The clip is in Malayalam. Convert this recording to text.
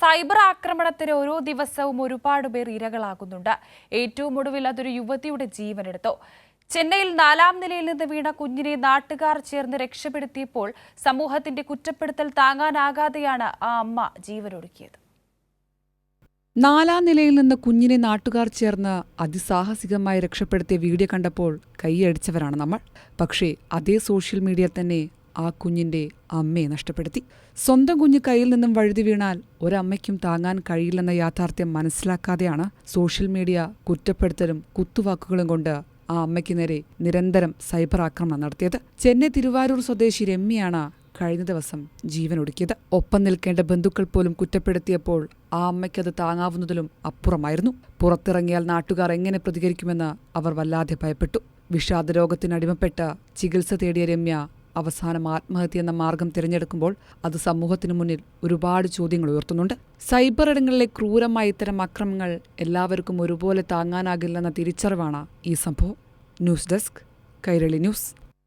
സൈബർ ആക്രമണത്തിന് ഓരോ ദിവസവും ഒരുപാട് പേർ ഇരകളാകുന്നുണ്ട്. ഏറ്റവും ഒടുവിൽ അതൊരു യുവതിയുടെ ജീവനെടുത്തു. ചെന്നൈയിൽ നാലാം നിലയിൽ നിന്ന് വീണ കുഞ്ഞിനെ നാട്ടുകാർ ചേർന്ന് രക്ഷപ്പെടുത്തിയപ്പോൾ സമൂഹത്തിന്റെ കുറ്റപ്പെടുത്തൽ താങ്ങാനാകാതെയാണ് ആ അമ്മ ജീവനൊടുക്കിയത്. നാലാം നിലയിൽ നിന്ന് കുഞ്ഞിനെ നാട്ടുകാർ ചേർന്ന് അതിസാഹസികമായി രക്ഷപ്പെടുത്തിയ വീഡിയോ കണ്ടപ്പോൾ കൈയടിച്ചവരാണ് നമ്മൾ. പക്ഷേ അതേ സോഷ്യൽ മീഡിയയിൽ തന്നെ ആ കുഞ്ഞിന്റെ അമ്മയെ നഷ്ടപ്പെടുത്തി. സ്വന്തം കുഞ്ഞ് കയ്യിൽ നിന്നും വഴുതി വീണാൽ ഒരമ്മയ്ക്കും താങ്ങാൻ കഴിയില്ലെന്ന യാഥാർത്ഥ്യം മനസ്സിലാക്കാതെയാണ് സോഷ്യൽ മീഡിയ കുറ്റപ്പെടുത്തലും കുത്തുവാക്കുകളും കൊണ്ട് ആ അമ്മയ്ക്ക് നേരെ നിരന്തരം സൈബർ ആക്രമണം നടത്തിയത്. ചെന്നൈ തിരുവാരൂർ സ്വദേശി രമ്യയാണ് കഴിഞ്ഞ ദിവസം ജീവനൊടുക്കിയത്. ഒപ്പം നിൽക്കേണ്ട ബന്ധുക്കൾ പോലും കുറ്റപ്പെടുത്തിയപ്പോൾ ആ അമ്മയ്ക്കത് താങ്ങാവുന്നതിലും അപ്പുറമായിരുന്നു. പുറത്തിറങ്ങിയാൽ നാട്ടുകാർ എങ്ങനെ പ്രതികരിക്കുമെന്ന് അവർ വല്ലാതെ ഭയപ്പെട്ടു. വിഷാദരോഗത്തിനടിമപ്പെട്ട് ചികിത്സ തേടിയ രമ്യ അവസാനം ആത്മഹത്യ എന്ന മാർഗം തിരഞ്ഞെടുക്കുമ്പോൾ അത് സമൂഹത്തിന് മുന്നിൽ ഒരുപാട് ചോദ്യങ്ങൾ ഉയർത്തുന്നുണ്ട്. സൈബർ ഇടങ്ങളിലെ ക്രൂരമായ ഇത്തരം അക്രമങ്ങൾ എല്ലാവർക്കും ഒരുപോലെ താങ്ങാനാകില്ലെന്ന തിരിച്ചറിവാണ് ഈ സംഭവം. News desk Kairali news.